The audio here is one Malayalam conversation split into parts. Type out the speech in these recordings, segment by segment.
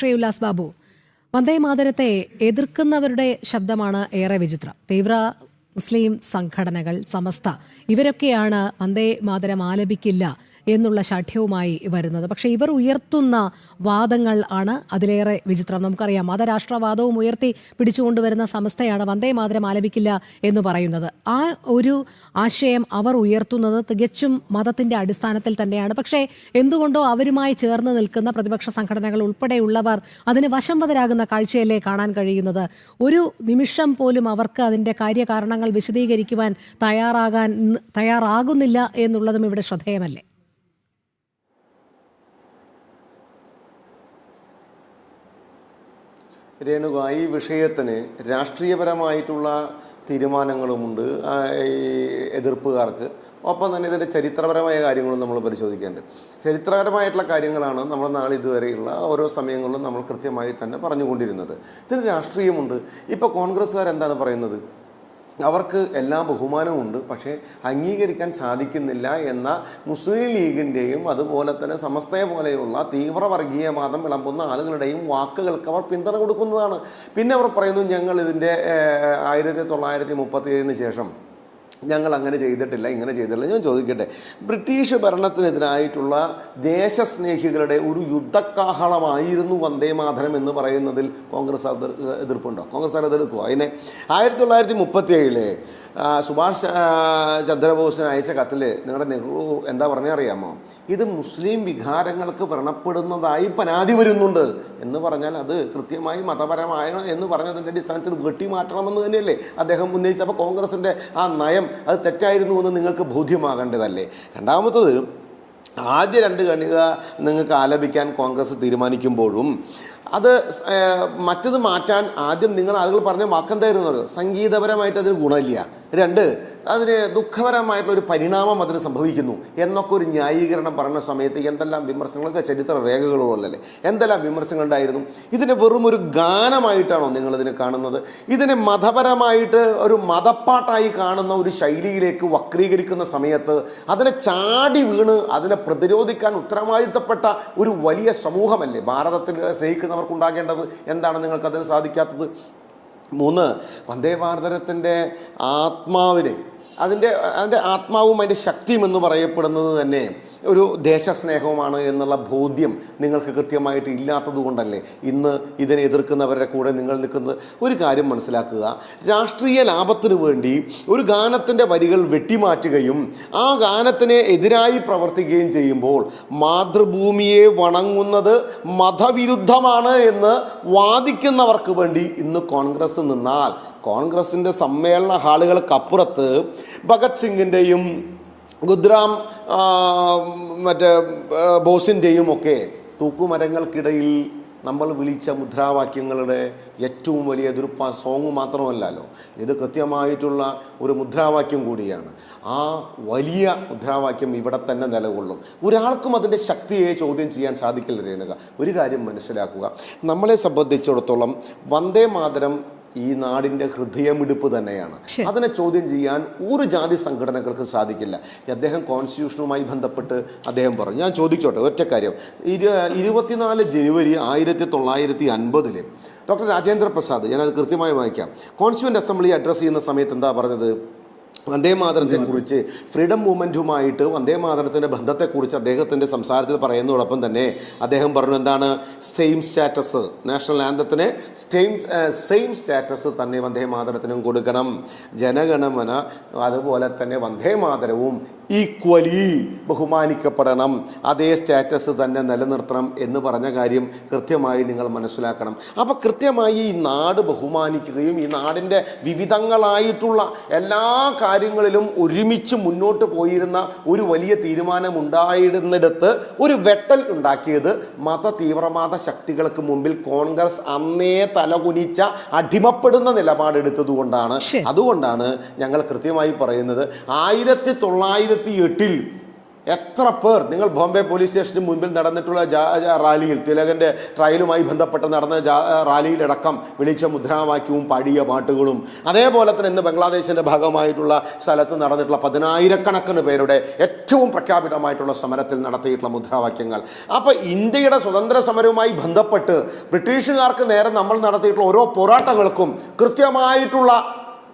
ശ്രീ ഉല്ലാസ് ബാബു വന്ദേമാതരത്തെ എതിർക്കുന്നവരുടെ ശബ്ദമാണ് ഏറെ വിചിത്രം. തീവ്ര മുസ്ലിം സംഘടനകൾ സമസ്ത ഇവരൊക്കെയാണ് വന്ദേ മാതരം ആലപിക്കില്ല എന്നുള്ള ശാഠ്യവുമായി വരുന്നത്. പക്ഷേ ഇവർ ഉയർത്തുന്ന വാദങ്ങൾ ആണ് അതിലേറെ വിചിത്രം. നമുക്കറിയാം മതരാഷ്ട്രവാദവും ഉയർത്തി പിടിച്ചുകൊണ്ടുവരുന്ന സംസ്ഥയാണ് വന്ദേ മാതരം ആലപിക്കില്ല എന്ന് പറയുന്നത്. ആ ഒരു ആശയം അവർ ഉയർത്തുന്നത് തികച്ചും മതത്തിന്റെ അടിസ്ഥാനത്തിൽ തന്നെയാണ്. പക്ഷേ എന്തുകൊണ്ടോ അവരുമായി ചേർന്ന് നിൽക്കുന്ന പ്രതിപക്ഷ സംഘടനകൾ ഉൾപ്പെടെയുള്ളവർ അതിന് വശംവതരാകുന്ന കാഴ്ചയല്ലേ കാണാൻ കഴിയുന്നത്? ഒരു നിമിഷം പോലും അവർക്ക് അതിന്റെ കാര്യകാരണങ്ങൾ വിശദീകരിക്കുവാൻ തയ്യാറാകാൻ തയ്യാറാകുന്നില്ല എന്നുള്ളതും ഇവിടെ ശ്രദ്ധേയമല്ലേ? രേണുക ഈ വിഷയത്തിന് രാഷ്ട്രീയപരമായിട്ടുള്ള തീരുമാനങ്ങളുമുണ്ട് ഈ എതിർപ്പുകാർക്ക്. ഒപ്പം തന്നെ ഇതിന്റെ ചരിത്രപരമായ കാര്യങ്ങളും നമ്മൾ പരിശോധിക്കേണ്ടത്. ചരിത്രപരമായിട്ടുള്ള കാര്യങ്ങളാണ് നമ്മൾ നാളെ ഇതുവരെയുള്ള ഓരോ സമയങ്ങളിലും നമ്മൾ കൃത്യമായി തന്നെ പറഞ്ഞുകൊണ്ടിരുന്നത്. ഇതിന് രാഷ്ട്രീയമുണ്ട്. ഇപ്പോൾ കോൺഗ്രസ്സുകാർ എന്താണ് പറയുന്നത്? അവർക്ക് എല്ലാ ബഹുമാനവും ഉണ്ട് പക്ഷേ അംഗീകരിക്കാൻ സാധിക്കുന്നില്ല എന്ന മുസ്ലിം ലീഗിന്റെയും അതുപോലെ തന്നെ സമസ്തയെ പോലെയുള്ള തീവ്ര വർഗീയവാദം വിളമ്പുന്ന ആളുകളുടെയും വാക്കുകൾക്ക് അവർ പിന്തുണ കൊടുക്കുന്നതാണ്. പിന്നെ അവർ പറയുന്നു ഞങ്ങൾ ഇതിന്റെ ആയിരത്തി തൊള്ളായിരത്തി മുപ്പത്തി ഏഴിന് ശേഷം ഞങ്ങൾ അങ്ങനെ ചെയ്തിട്ടില്ല ഇങ്ങനെ ചെയ്തിട്ടില്ല. ഞാൻ ചോദിക്കട്ടെ ബ്രിട്ടീഷ് ഭരണത്തിനെതിരായിട്ടുള്ള ദേശസ്നേഹികളുടെ ഒരു യുദ്ധക്കാഹളമായിരുന്നു വന്ദേ മാതരം എന്ന് പറയുന്നതിൽ കോൺഗ്രസ് എതിർ എതിർപ്പുണ്ടോ? കോൺഗ്രസ് എതിർക്കുമോ അതിനെ ആയിരത്തി തൊള്ളായിരത്തി മുപ്പത്തി ഏഴിലെ സുഭാഷ് ചന്ദ്രബോസിന് അയച്ച കത്തിൽ നിങ്ങളുടെ നെഹ്റു എന്താ പറഞ്ഞാൽ അറിയാമോ? ഇത് മുസ്ലിം വികാരങ്ങൾക്ക് വ്രണപ്പെടുന്നതായി പരാതി വരുന്നുണ്ട് എന്ന് പറഞ്ഞാൽ അത് കൃത്യമായി മതപരമായ എന്ന് പറഞ്ഞതിന്റെ അടിസ്ഥാനത്തിൽ വെട്ടിമാറ്റണമെന്ന് തന്നെയല്ലേ അദ്ദേഹം ഉന്നയിച്ച അപ്പോൾ കോൺഗ്രസിന്റെ ആ നയം അത് തെറ്റായിരുന്നു എന്ന് നിങ്ങൾക്ക് ബോധ്യമാകേണ്ടതല്ലേ? രണ്ടാമത്തത് ആദ്യ രണ്ട് കണിക നിങ്ങൾക്ക് ആലപിക്കാൻ കോൺഗ്രസ് തീരുമാനിക്കുമ്പോഴും അത് മറ്റത് മാറ്റാൻ ആദ്യം നിങ്ങൾ ആളുകൾ പറഞ്ഞ വാക്കെന്തായിരുന്നു അറിയോ? സംഗീതപരമായിട്ട് അതിന് ഗുണമില്ല. രണ്ട് അതിന് ദുഃഖപരമായിട്ടുള്ള ഒരു പരിണാമം അതിന് സംഭവിക്കുന്നു. എന്നൊക്കെ ഒരു ന്യായീകരണം പറഞ്ഞ സമയത്ത് എന്തെല്ലാം വിമർശനങ്ങളൊക്കെ ചരിത്ര രേഖകളുള്ളല്ലേ എന്തെല്ലാം വിമർശനങ്ങൾ ഉണ്ടായിരുന്നു? ഇതിനെ വെറും ഒരു ഗാനമായിട്ടാണോ നിങ്ങളിതിനെ കാണുന്നത്? ഇതിനെ മതപരമായിട്ട് ഒരു മതപ്പാട്ടായി കാണുന്ന ഒരു ശൈലിയിലേക്ക് വക്രീകരിക്കുന്ന സമയത്ത് അതിനെ ചാടി വീണ് അതിനെ പ്രതിരോധിക്കാൻ ഉത്തരവാദിത്തപ്പെട്ട ഒരു വലിയ സമൂഹമല്ലേ? ഭാരതത്തിൽ സ്നേഹിക്കുന്നവർക്കുണ്ടാകേണ്ടത് എന്താണ് നിങ്ങൾക്കതിന് സാധിക്കാത്തത്? മൂന്ന് വന്ദേ ഭാരതത്തിന്റെ ആത്മാവിനെ അതിന്റെ അതിന്റെ ആത്മാവും അതിന്റെ ശക്തിയും എന്ന് പറയപ്പെടുന്നത് തന്നെ ഒരു ദേശസ്നേഹവുമാണ് എന്നുള്ള ബോധ്യം നിങ്ങൾക്ക് കൃത്യമായിട്ട് ഇല്ലാത്തത് കൊണ്ടല്ലേ ഇന്ന് ഇതിനെ എതിർക്കുന്നവരുടെ കൂടെ നിങ്ങൾ നിൽക്കുന്നത്. ഒരു കാര്യം മനസ്സിലാക്കുക. രാഷ്ട്രീയ ലാഭത്തിന് വേണ്ടി ഒരു ഗാനത്തിന്റെ വരികൾ വെട്ടിമാറ്റുകയും ആ ഗാനത്തിന് എതിരായി പ്രവർത്തിക്കുകയും ചെയ്യുമ്പോൾ മാതൃഭൂമിയെ വണങ്ങുന്നത് മതവിരുദ്ധമാണ് എന്ന് വാദിക്കുന്നവർക്ക് വേണ്ടി ഇന്ന് കോൺഗ്രസ് നിന്നാൽ കോൺഗ്രസിന്റെ സമ്മേളന ഹാളുകൾക്കപ്പുറത്ത് ഭഗത് സിംഗിന്റെയും ഗുദ്രാം മറ്റേ ബോസിന്റെയും ഒക്കെ തൂക്കുമരങ്ങൾക്കിടയിൽ നമ്മൾ വിളിച്ച മുദ്രാവാക്യങ്ങളുടെ ഏറ്റവും വലിയ ആ സോങ് മാത്രമല്ലല്ലോ. ഇത് കൃത്യമായിട്ടുള്ള ഒരു മുദ്രാവാക്യം കൂടിയാണ്. ആ വലിയ മുദ്രാവാക്യം ഇവിടെ തന്നെ നിലകൊള്ളും. ഒരാൾക്കും അതിന്റെ ശക്തിയെ ചോദ്യം ചെയ്യാൻ സാധിക്കില്ല രേണുക. ഒരു കാര്യം മനസ്സിലാക്കുക. നമ്മളെ സംബന്ധിച്ചിടത്തോളം വന്ദേ മാതരം ഈ നാടിന്റെ ഹൃദയമിടിപ്പ് തന്നെയാണ്. അതിനെ ചോദ്യം ചെയ്യാൻ ഒരു ജാതി സംഘടനകൾക്ക് സാധിക്കില്ല. അദ്ദേഹം കോൺസ്റ്റിറ്റ്യൂഷനുമായി ബന്ധപ്പെട്ട് അദ്ദേഹം പറഞ്ഞു. ഞാൻ ചോദിച്ചോട്ടെ ഒറ്റ കാര്യം. ഇരു ഇരുപത്തിനാല് ജനുവരി ആയിരത്തി തൊള്ളായിരത്തി അൻപതിൽ ഡോക്ടർ രാജേന്ദ്ര പ്രസാദ് ഞാനത് കൃത്യമായി വായിക്കാം. കോൺസ്റ്റിറ്റ്യൂന്റ് അസംബ്ലി അഡ്രസ്സ് ചെയ്യുന്ന സമയത്ത് എന്താ പറഞ്ഞത്? വന്ദേ മാതരത്തെക്കുറിച്ച് ഫ്രീഡം മൂവ്മെന്റുമായിട്ട് വന്ദേ മാതരത്തിന്റെ ബന്ധത്തെക്കുറിച്ച് അദ്ദേഹത്തിന്റെ സംസാരത്തിൽ പറയുന്നതോടൊപ്പം തന്നെ അദ്ദേഹം പറഞ്ഞു എന്താണ് സെയിം സ്റ്റാറ്റസ് നാഷണൽ ആന്തത്തിന് സെയിം സെയിം സ്റ്റാറ്റസ് തന്നെ വന്ദേ മാതരത്തിനും കൊടുക്കണം. ജനഗണമന അതുപോലെ തന്നെ വന്ദേ മാതരവും ഈക്വലി ബഹുമാനിക്കപ്പെടണം. അതേ സ്റ്റാറ്റസ് തന്നെ നിലനിർത്തണം എന്ന് പറഞ്ഞ കാര്യം കൃത്യമായി നിങ്ങൾ മനസ്സിലാക്കണം. അപ്പോൾ കൃത്യമായി ഈ നാട് ബഹുമാനിക്കുകയും ഈ നാടിന്റെ വിവിധങ്ങളായിട്ടുള്ള എല്ലാ കാര്യങ്ങളിലും ഒരുമിച്ച് മുന്നോട്ട് പോയിരുന്ന ഒരു വലിയ തീരുമാനം ഉണ്ടായിരുന്നിടത്ത് ഒരു വെട്ടൽ ഉണ്ടാക്കിയത് മത തീവ്രവാദ ശക്തികൾക്ക് മുമ്പിൽ കോൺഗ്രസ് അന്നേ തലകുനിച്ച അടിമപ്പെടുന്ന നിലപാടെടുത്തതുകൊണ്ടാണ്. അതുകൊണ്ടാണ് ഞങ്ങൾ കൃത്യമായി പറയുന്നത് ആയിരത്തി തൊള്ളായിരത്തി എട്ടിൽ എത്ര പേർ നിങ്ങൾ ബോംബെ പോലീസ് സ്റ്റേഷന് മുൻപിൽ നടന്നിട്ടുള്ള റാലിയിൽ തിലകന്റെ ട്രയലുമായി ബന്ധപ്പെട്ട് നടന്ന റാലിയിലടക്കം വിളിച്ച മുദ്രാവാക്യവും പാടിയ പാട്ടുകളും അതേപോലെ തന്നെ ഇന്ന് ബംഗ്ലാദേശിന്റെ ഭാഗമായിട്ടുള്ള സ്ഥലത്ത് നടന്നിട്ടുള്ള പതിനായിരക്കണക്കിന് പേരുടെ ഏറ്റവും പ്രഖ്യാപിതമായിട്ടുള്ള സമരത്തിൽ നടത്തിയിട്ടുള്ള മുദ്രാവാക്യങ്ങൾ. അപ്പോൾ ഇന്ത്യയുടെ സ്വതന്ത്ര സമരവുമായി ബന്ധപ്പെട്ട് ബ്രിട്ടീഷുകാർക്ക് നേരെ നമ്മൾ നടത്തിയിട്ടുള്ള ഓരോ പോരാട്ടങ്ങൾക്കും കൃത്യമായിട്ടുള്ള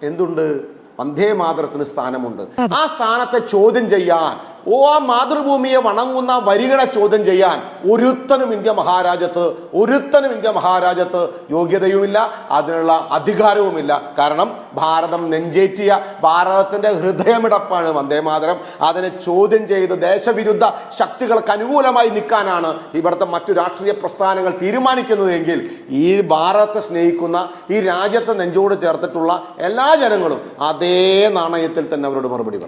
എന്തുണ്ട്? വന്ദേ മാതരത്തിന് സ്ഥാനമുണ്ട്. ആ സ്ഥാനത്തെ ചോദ്യം ചെയ്യാൻ ഓ ആ മാതൃഭൂമിയെ വണങ്ങുന്ന വരികളെ ചോദ്യം ചെയ്യാൻ ഒരുത്തനും ഇന്ത്യ മഹാരാജ്യത്ത് ഒരുത്തനും ഇന്ത്യ മഹാരാജ്യത്ത് യോഗ്യതയുമില്ല അതിനുള്ള അധികാരവുമില്ല. കാരണം ഭാരതം നെഞ്ചേറ്റിയ ഭാരതത്തിന്റെ ഹൃദയമിടപ്പാണ് വന്ദേ മാതരം. അതിനെ ചോദ്യം ചെയ്ത് ദേശവിരുദ്ധ ശക്തികൾക്ക് അനുകൂലമായി നിൽക്കാനാണ് ഇവിടുത്തെ മറ്റു രാഷ്ട്രീയ പ്രസ്ഥാനങ്ങൾ തീരുമാനിക്കുന്നതെങ്കിൽ ഈ ഭാരതത്തെ സ്നേഹിക്കുന്ന ഈ രാജ്യത്തെ നെഞ്ചോട് ചേർത്തിട്ടുള്ള എല്ലാ ജനങ്ങളും അതേ നാണയത്തിൽ തന്നെ അവരോട് മറുപടി പറയും.